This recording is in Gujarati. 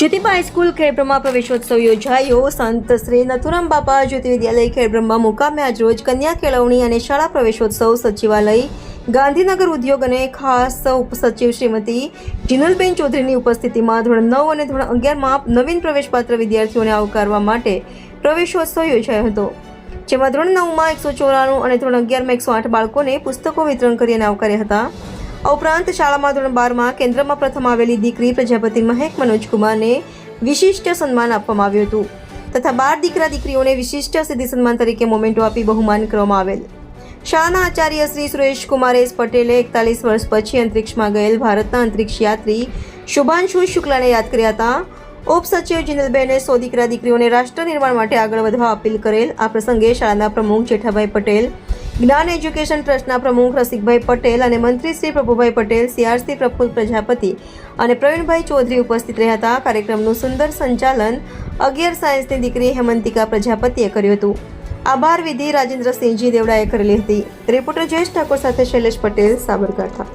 જ્યોતિબા હાઈસ્કૂલ ખેડબ્રહ્મા પ્રવેશોત્સવ યોજાયો. સંત શ્રી નથુરામ બાપા જ્યોતિ વિદ્યાલય ખેડબ્રહ્મા મુકામે આજરોજ કન્યા કેળવણી અને શાળા પ્રવેશોત્સવ સચિવાલય, ગાંધીનગર ઉદ્યોગ અને ખાસ ઉપસચિવ શ્રીમતી જિનલબેન ચૌધરીની ઉપસ્થિતિમાં ધોરણ નવ અને ધોરણ અગિયારમાં નવીન પ્રવેશપાત્ર વિદ્યાર્થીઓને આવકારવા માટે પ્રવેશોત્સવ યોજાયો હતો. જેમાં ધોરણ નવમાં એકસો ચોરાણું અને ધોરણ અગિયારમાં એકસો આઠ બાળકોને પુસ્તકો વિતરણ કરીને આવકાર્યા હતા. આ ઉપરાંત શાળામાં ધોરણ બારમાં કેન્દ્રમાં પ્રથમ આવેલી દીકરી પ્રજાપતિ મહેક મનોજકુમારને વિશિષ્ટ સન્માન આપવામાં આવ્યું હતું તથા બાર દીકરા દીકરીઓને વિશિષ્ટ સિદ્ધિ સન્માન તરીકે મોમેન્ટો આપી બહુમાન કરવામાં આવેલ. શાળાના આચાર્ય શ્રી સુરેશ કુમાર પટેલે એકતાલીસ વર્ષ પછી અંતરિક્ષમાં ગયેલ ભારતના અંતરિક્ષ યાત્રી શુભાંશુ શુક્લાને યાદ કર્યા હતા. ઉપસચિવ જિનલબેને સો દીકરા દીકરીઓને રાષ્ટ્ર નિર્માણ માટે આગળ વધવા અપીલ કરેલ. આ પ્રસંગે શાળાના પ્રમુખ જેઠાભાઈ પટેલ જ્ઞાન એજ્યુકેશન ટ્રસ્ટના પ્રમુખ રસિકભાઈ પટેલ અને મંત્રી શ્રી પ્રભુભાઈ પટેલ, સીઆરસી પ્રફુલ પ્રજાપતિ અને પ્રવીણભાઈ ચૌધરી ઉપસ્થિત રહ્યા હતા. કાર્યક્રમનું સુંદર સંચાલન અગિયાર સાયન્સની દીકરી હેમંતિકા પ્રજાપતિએ કર્યું હતું. આભાર વિધિ રાજેન્દ્રસિંહજી દેવડાએ કરેલી હતી. રિપોર્ટર જયેશ ઠાકોર સાથે શૈલેષ પટેલ, સાબરકાંઠા.